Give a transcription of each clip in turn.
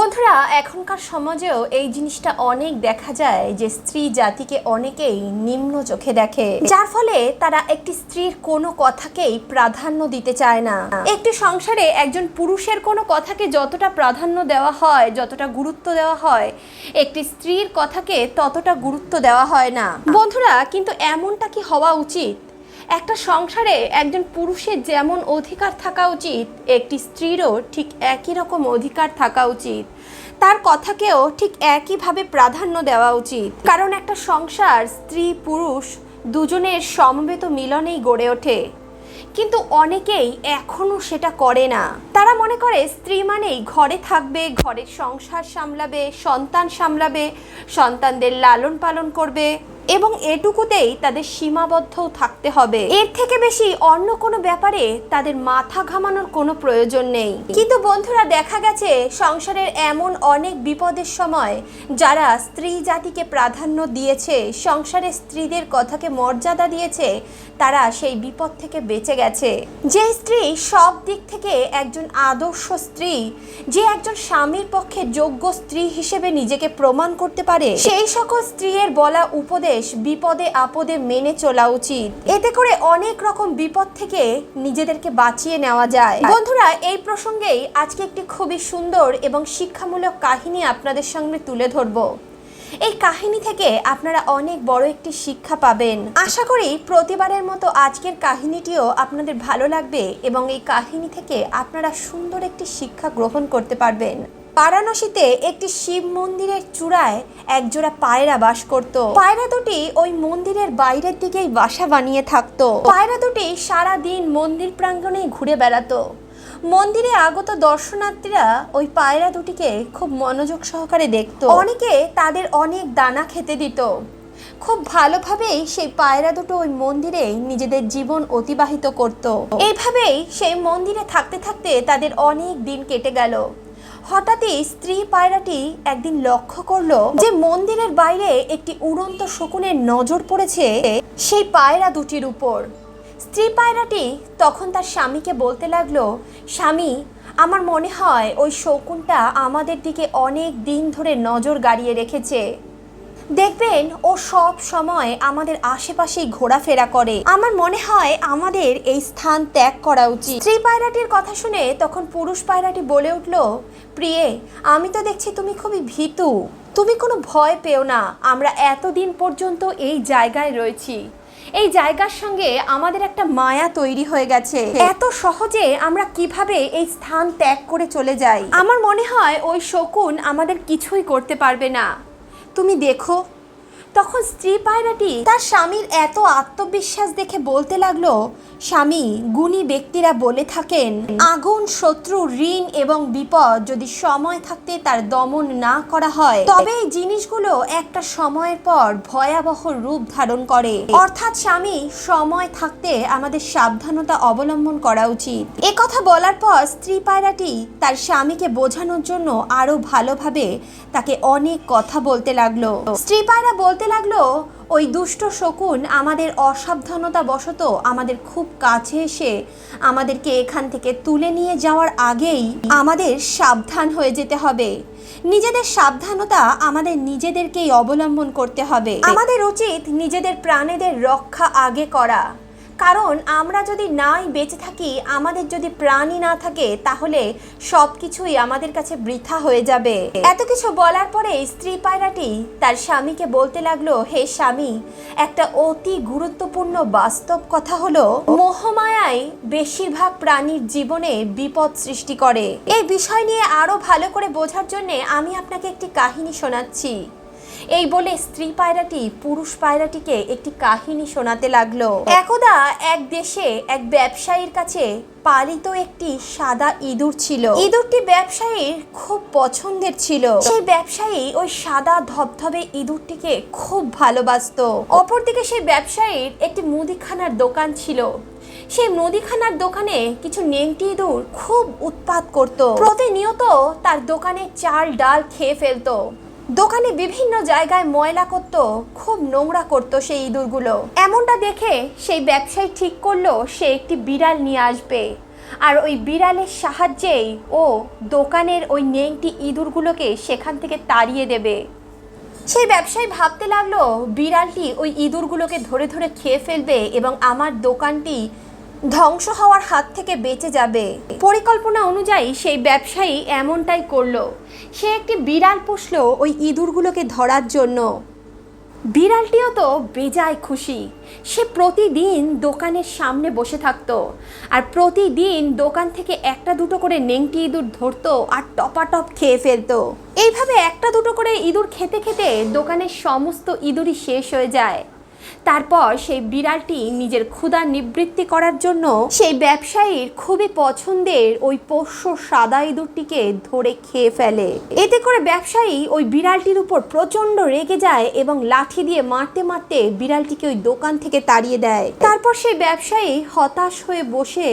বন্ধুরা, এখনকার সমাজেও এই জিনিসটা অনেক দেখা যায় যে স্ত্রী জাতিকে অনেকেই নিম্ন চোখে দেখে, যার ফলে তারা একটি স্ত্রীর কোনো কথাকেই প্রাধান্য দিতে চায় না। একটি সংসারে একজন পুরুষের কোনো কথাকে যতটা প্রাধান্য দেওয়া হয়, যতটা গুরুত্ব দেওয়া হয়, একটি স্ত্রীর কথাকে ততটা গুরুত্ব দেওয়া হয় না। বন্ধুরা, কিন্তু এমনটা কি হওয়া উচিত? একটা সংসারে একজন পুরুষের যেমন অধিকার থাকা উচিত, একটি স্ত্রীরও ঠিক একই রকম অধিকার থাকা উচিত। তার কথাকেও ঠিক একইভাবে প্রাধান্য দেওয়া উচিত। কারণ একটা সংসার, স্ত্রী, পুরুষ দুজনের সমবেত মিলনেই গড়ে ওঠে। কিন্তু অনেকেই এখনও সেটা করে না। তারা মনে করে স্ত্রী মানেই ঘরে থাকবে, ঘরের সংসার সামলাবে, সন্তান সামলাবে, সন্তানদের লালন পালন করবে। এবং এটুকুতেই তাদের সীমাবদ্ধ থাকতে হবে। এর থেকে বেশি অন্য কোনো ব্যাপারে তাদের মাথা ঘামানোর কোনো প্রয়োজন নেই। কিন্তু বন্ধুরা, দেখা গেছে সংসারের এমন অনেক বিপদের সময় যারা স্ত্রী জাতিকে প্রাধান্য দিয়েছে সংসারের স্ত্রীদের কথাকে মর্যাদা দিয়েছে, তারা সেই বিপদ থেকে বেঁচে গেছে। যে স্ত্রী সব দিক থেকে একজন আদর্শ স্ত্রী, যে একজন স্বামীর পক্ষে যোগ্য স্ত্রী হিসেবে নিজেকে প্রমাণ করতে পারে, সেই সকল স্ত্রীর বলা উপদেশ বিপদে আপদে মেনে চলা উচিত। এতে করে অনেক রকম বিপদ থেকে নিজেদেরকে বাঁচিয়ে নেওয়া যায়। বন্ধুরা, এই প্রসঙ্গেই আজকে একটি খুবই সুন্দর এবং শিক্ষামূলক কাহিনী আপনাদের সামনে তুলে ধরবো। এই কাহিনী থেকে আপনারা অনেক বড় একটি শিক্ষা পাবেন। আশা করি প্রতিবারের মতো আজকের কাহিনীটিও আপনাদের ভালো লাগবে এবং এই কাহিনী থেকে আপনারা সুন্দর একটি শিক্ষা গ্রহণ করতে পারবেন। বারাণসীতে একটি শিব মন্দিরের চূড়ায় একজোড়া পায়রা বাস করত। পায়রা দুটি ওই মন্দিরের বাইরের দিকেই বাসা বানিয়ে থাকতো। পায়রা দুটি সারা দিন মন্দির প্রাঙ্গণেই ঘুরে বেড়াতো। মন্দিরে আগত দর্শনার্থীরা ওই পায়রা দুটিকে খুব মনোযোগ সহকারে দেখতো। অনেকে তাদের অনেক দানা খেতে দিত। খুব ভালোভাবেই সেই পায়রা দুটো ওই মন্দিরে নিজেদের জীবন অতিবাহিত করত। এইভাবেই সেই মন্দিরে থাকতে থাকতে তাদের অনেক দিন কেটে গেল। হঠাৎই স্ত্রী পায়রাটি একদিন লক্ষ্য করল যে মন্দিরের বাইরে একটি উড়ন্ত শকুনের নজর পড়েছে সেই পায়রা দুটির উপর। স্ত্রী পায়রাটি তখন তার স্বামীকে বলতে লাগল, স্বামী, আমার মনে হয় ওই শকুনটা আমাদের দিকে অনেক দিন ধরে নজর গাড়িয়ে রেখেছে। দেখবেন, ও সব সময় আমাদের আশেপাশেই ঘোরাফেরা করে। আমার মনে হয় আমাদের এই স্থান ত্যাগ করা উচিত। স্ত্রী পায়রাটির কথা শুনে তখন পুরুষ পায়রাটি বলে উঠল, প্রিয়ে, আমি তো দেখছি তুমি খুবই ভীতু। তুমি কোনো ভয় পেও না। আমরা এতদিন পর্যন্ত এই জায়গায় রয়েছি। এই জায়গার সঙ্গে আমাদের একটা মায়া তৈরি হয়ে গেছে। এত সহজে আমরা কীভাবে এই স্থান ত্যাগ করে চলে যাই? আমার মনে হয় ওই শকুন আমাদের কিছুই করতে পারবে না। তুমি দেখো। তখন স্ত্রী পায়রাটি তার স্বামীর এত আত্মবিশ্বাস দেখে বলতে লাগল, স্বামী, গুণী ব্যক্তিরা বলে থাকেন, আগুন, শত্রু, ঋণ এবং বিপদ যদি সময় থাকতে তার দমন না করা হয়, তবে এই জিনিসগুলো একটা সময়ের পর ভয়াবহ রূপ ধারণ করে। অর্থাৎ স্বামী, সময় থাকতে আমাদের সাবধানতা অবলম্বন করা উচিত। এ কথা বলার পর স্ত্রী পায়রাটি তার স্বামীকে বোঝানোর জন্য আরও ভালোভাবে তাকে অনেক কথা বলতে লাগল। স্ত্রী পায়রা বলতে লাগল, ওই দুষ্ট শকুন আমাদের অসাবধানতা বশত আমাদের খুব কাছে এসে আমাদেরকে এখান থেকে তুলে নিয়ে যাওয়ার আগেই আমাদের সাবধান হয়ে যেতে হবে। নিজেদের সাবধানতা আমাদের নিজেদেরকেই অবলম্বন করতে হবে। আমাদের উচিত নিজেদের প্রাণীদের রক্ষা আগে করা। কারণ আমরা যদি নাই বেঁচে থাকি, আমাদের যদি প্রাণী না থাকে, তাহলে সব কিছুই আমাদের কাছে বৃথা হয়ে যাবে। এত কিছু বলার পরে স্ত্রী পায়রাটি তার স্বামীকে বলতে লাগল, হে স্বামী, একটা অতি গুরুত্বপূর্ণ বাস্তব কথা হলো মোহমায়ায় বেশিরভাগ প্রাণীর জীবনে বিপদ সৃষ্টি করে। এই বিষয় নিয়ে আরও ভালো করে বোঝার জন্য আমি আপনাকে একটি কাহিনী শোনাচ্ছি। এই বলে স্ত্রী পায়রাটি পুরুষ পায়রাটিকে একটি কাহিনী শোনাতে লাগল। একদা এক দেশে এক ব্যবসায়ীর কাছে পালিত একটি সাদা ইঁদুর ছিল। ইঁদুরটি ব্যবসায়ীর খুব পছন্দের ছিল। সেই ব্যবসায়ী ওই সাদা ধবধবে ইঁদুরটিকে খুব ভালোবাসতো। অপরদিকে সেই ব্যবসায়ীর একটি মুদিখানার দোকান ছিল। সেই মুদিখানার দোকানে কিছু নেংটি ইঁদুর খুব উৎপাত করত। প্রতিনিয়ত তার দোকানে চাল, ডাল খেয়ে ফেলতো। দোকানে বিভিন্ন জায়গায় ময়লা করত, খুব নোংরা করত সেই ইঁদুরগুলো। এমনটা দেখে সেই ব্যবসায়ী ঠিক করল সে একটি বিড়াল নিয়ে আসবে। আর ওই বিড়ালের সাহায্যেই ও দোকানের ওই নেংটি ইঁদুরগুলোকে সেখান থেকে তাড়িয়ে দেবে। সেই ব্যবসায়ী ভাবতে লাগল, বিড়ালটি ওই ইঁদুরগুলোকে ধরে ধরে খেয়ে ফেলবে এবং আমার দোকানটি ধ্বংস হওয়ার হাত থেকে বেঁচে যাবে। পরিকল্পনা অনুযায়ী সেই ব্যবসায়ী এমনটাই করল। সে একটি বিড়াল পুষলো ওই ইঁদুরগুলোকে ধরার জন্য। বিড়ালটিও তো বেজায় খুশি। সে প্রতিদিন দোকানের সামনে বসে থাকতো আর প্রতিদিন দোকান থেকে একটা দুটো করে নেংটি ইঁদুর ধরতো আর টপাটপ খেয়ে ফেলতো। এইভাবে একটা দুটো করে ইঁদুর খেতে খেতে দোকানের সমস্ত ইঁদুরই শেষ হয়ে যায়। তারপর সেই বিড়ালটি নিজের ক্ষুধা নিবৃত্তি করার জন্য সেই ব্যবসায়ীর খুবই পছন্দের ওই পোষ্য সাদা ইঁদুরটিকে ধরে খেয়ে ফেলে। এতে করে ব্যবসায়ী ওই বিড়ালটির উপর প্রচণ্ড রেগে যায় এবং লাঠি দিয়ে মারতে মারতে বিড়ালটিকে ওই দোকান থেকে তাড়িয়ে দেয়। তারপর সেই ব্যবসায়ী হতাশ হয়ে বসে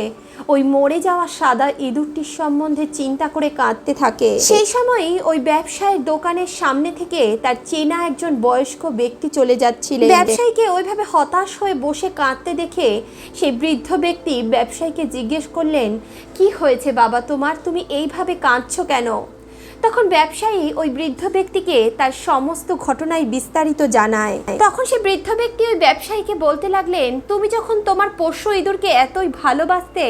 ওই মরে যাওয়া সাদা ইঁদুরটির সম্বন্ধে চিন্তা করে কাঁদতে থাকে। সেই সময়ই ওই ব্যবসায়ীর দোকানের সামনে থেকে তার চেনা একজন বয়স্ক ব্যক্তি চলে যাচ্ছিলেন। ব্যবসায়ীকে ওইভাবে হতাশ হয়ে বসে কাঁদতে দেখে সেই বৃদ্ধ ব্যক্তি ব্যবসায়ীকে জিজ্ঞেস করলেন, কি হয়েছে বাবা তোমার? তুমি এইভাবে কাঁদছো কেন? তখন ব্যবসায়ী ওই বৃদ্ধ ব্যক্তিকে তার সমস্ত ঘটনায় বিস্তারিত জানায়। তখন সে বৃদ্ধ ব্যক্তি ওই ব্যবসায়ীকে বলতে লাগলেন, তুমি যখন তোমার পোষ্য ইঁদুরকে এতই ভালোবাসতে,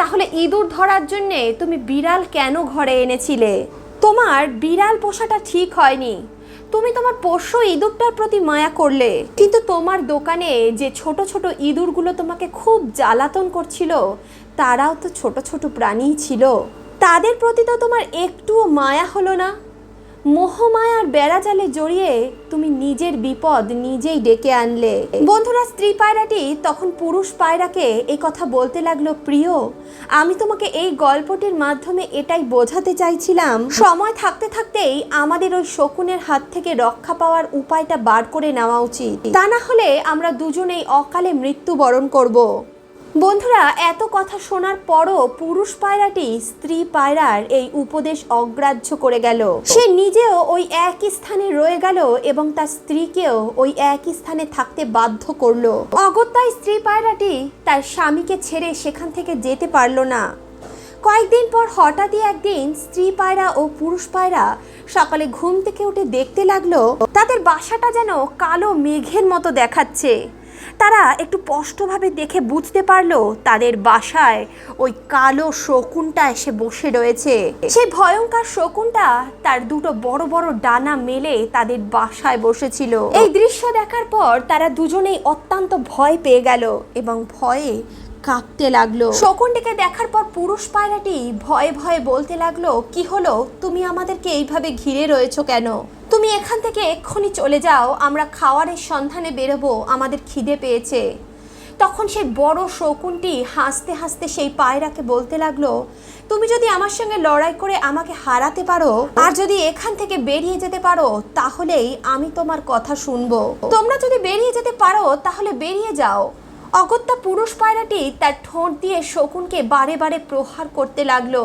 তাহলে ইঁদুর ধরার জন্যে তুমি বিড়াল কেন ঘরে এনেছিলে? তোমার বিড়াল পোষাটা ঠিক হয়নি। তুমি তোমার পোষ্য ইঁদুরটার প্রতি মায়া করলে। কিন্তু তোমার দোকানে যে ছোট ছোট ইঁদুরগুলো তোমাকে খুব জ্বালাতন করছিল, তারাও তো ছোট ছোট প্রাণীই ছিল। তাদের প্রতি তো তোমার একটুও মায়া হলো না। মোহমায়ার বেড়াজালে জড়িয়ে তুমি নিজের বিপদ নিজেই ডেকে আনলে। বন্ধুরা, স্ত্রী পায়রাটি তখন পুরুষ পায়রাকে এই কথা বলতে লাগল, প্রিয়, আমি তোমাকে এই গল্পটির মাধ্যমে এটাই বোঝাতে চাইছিলাম। সময় থাকতে থাকতেই আমাদের ওই শকুনের হাত থেকে রক্ষা পাওয়ার উপায়টা বার করে নেওয়া উচিত। তা না হলে আমরা দুজনেই অকালে মৃত্যুবরণ করব। বন্ধুরা, এত কথা শোনার পরও পুরুষ পায়রাটি স্ত্রী পায়রার এই উপদেশ অগ্রাহ্য করে গেল। সে নিজেও ওই একই স্থানে রয়ে গেল এবং তার স্ত্রীকেও ওই একই স্থানে থাকতে বাধ্য করল। অগত্যায় স্ত্রী পায়রাটি তার স্বামীকে ছেড়ে সেখান থেকে যেতে পারল না। কয়েকদিন পর হঠাৎই একদিন স্ত্রী পায়রা ও পুরুষ পায়রা সকালে ঘুম থেকে উঠে দেখতে লাগল, তাদের বাসাটা যেন কালো মেঘের মতো দেখাচ্ছে। তারা একটু স্পষ্টভাবে দেখে বুঝতে পারল তাদের বাসায় ওই কালো শকুনটা এসে বসে রয়েছে। সেই ভয়ঙ্কর শকুনটা তার দুটো বড় বড় ডানা মেলে তাদের বাসায় বসেছিল। এই দৃশ্য দেখার পর তারা দুজনেই অত্যন্ত ভয় পেয়ে গেল এবং ভয়ে কাঁপতে লাগল। শকুনটিকে দেখার পর পুরুষ পায়রাটি ভয়ে ভয়ে বলতে লাগল, কি হলো? তুমি আমাদেরকে এইভাবে ঘিরে রয়েছো কেন? তুমি এখান থেকে এক্ষুনি চলে যাও, আমরা খাওয়ারের সন্ধানে বেরোবো, আমাদের খিদে পেয়েছে। তখন সেই বড় শকুনটি হাসতে হাসতে সেই পায়রাকে বলতে লাগল, তুমি যদি আমার সঙ্গে লড়াই করে আমাকে হারাতে পারো আর যদি এখান থেকে বেরিয়ে যেতে পারো, তাহলেই আমি তোমার কথা শুনব। তোমরা যদি বেরিয়ে যেতে পারো, তাহলে বেরিয়ে যাও। অগত্যা পুরুষ পায়রাটি তার ঠোঁট দিয়ে শকুনকে বারে বারে প্রহার করতে লাগল।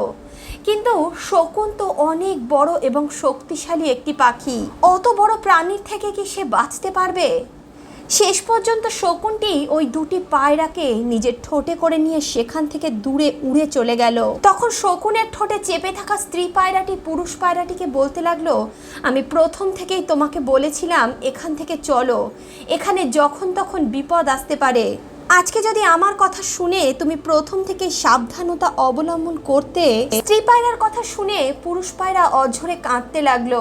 কিন্তু শকুন তো অনেক বড় এবং শক্তিশালী একটি পাখি। অত বড় প্রাণীর থেকে কি সে বাঁচতে পারবে? শেষ পর্যন্ত শকুনটি ওই দুটি পায়রাকে নিজের ঠোঁটে করে নিয়ে সেখান থেকে দূরে উড়ে চলে গেল। তখন শকুনের ঠোঁটে চেপে থাকা স্ত্রী পায়রাটি পুরুষ পায়রাটিকে বলতে লাগল, আমি প্রথম থেকেই তোমাকে বলেছিলাম এখান থেকে চলো। এখানে যখন তখন বিপদ আসতে পারে। আজকে যদি আমার কথা শুনে তুমি প্রথম থেকে সাবধানতা অবলম্বন করতে, স্ত্রী পায়রার কথা শুনে পুরুষ পায়রা অঝরে কাঁদতে লাগল।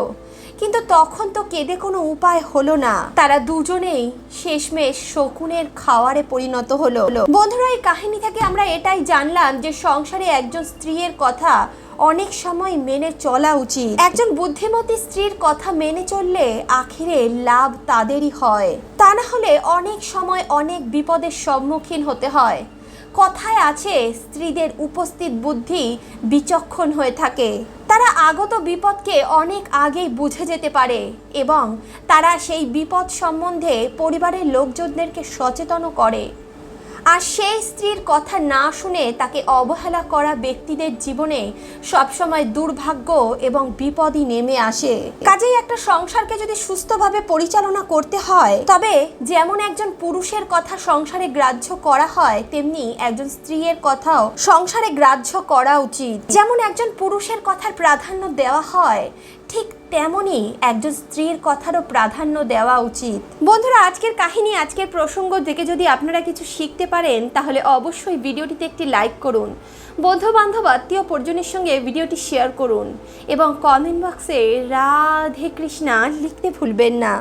কিন্তু তখন তো কেঁদে কোনো উপায় হলো না। তারা দুজনেই শেষমেশ শকুনের খাওয়ারে পরিণত হলো। বন্ধুরা, এই কাহিনী থেকে আমরা এটাই জানলাম যে সংসারে একজন স্ত্রীর কথা অনেক সময় মেনে চলা উচিত। একজন বুদ্ধিমতী স্ত্রীর কথা মেনে চললে আখিরে লাভ তাদেরই হয়। তা না হলে অনেক সময় অনেক বিপদের সম্মুখীন হতে হয়। কথায় আছে, স্ত্রীদের উপস্থিত বুদ্ধি বিচক্ষণ হয়ে থাকে। তারা আগত বিপদকে অনেক আগেই বুঝে যেতে পারে এবং তারা সেই বিপদ সম্বন্ধে পরিবারের লোকজনদেরকে সচেতনও করে। আর সেই স্ত্রীর কথা না শুনে তাকে অবহেলা করা ব্যক্তিদের জীবনে সবসময় দুর্ভাগ্য এবং বিপদই নেমে আসে। কাজেই একটা সংসারকে যদি সুস্থভাবে পরিচালনা করতে হয়, তবে যেমন একজন পুরুষের কথা সংসারে গ্রাহ্য করা হয়, তেমনি একজন স্ত্রীর কথাও সংসারে গ্রাহ্য করা উচিত। যেমন একজন পুরুষের কথার প্রাধান্য দেওয়া হয় ঠিক তেমনই একজন স্ত্রীর কথারও প্রাধান্য দেওয়া উচিত। বন্ধুরা, আজকের কাহিনী, আজকের প্রসঙ্গ থেকে যদি আপনারা কিছু শিখতে পারেন, তাহলে অবশ্যই ভিডিওটিতে একটি লাইক করুন। বন্ধু বান্ধব আত্মীয় পরিজনের সঙ্গে ভিডিওটি শেয়ার করুন এবং কমেন্ট বক্সে রাধে কৃষ্ণা লিখতে ভুলবেন না।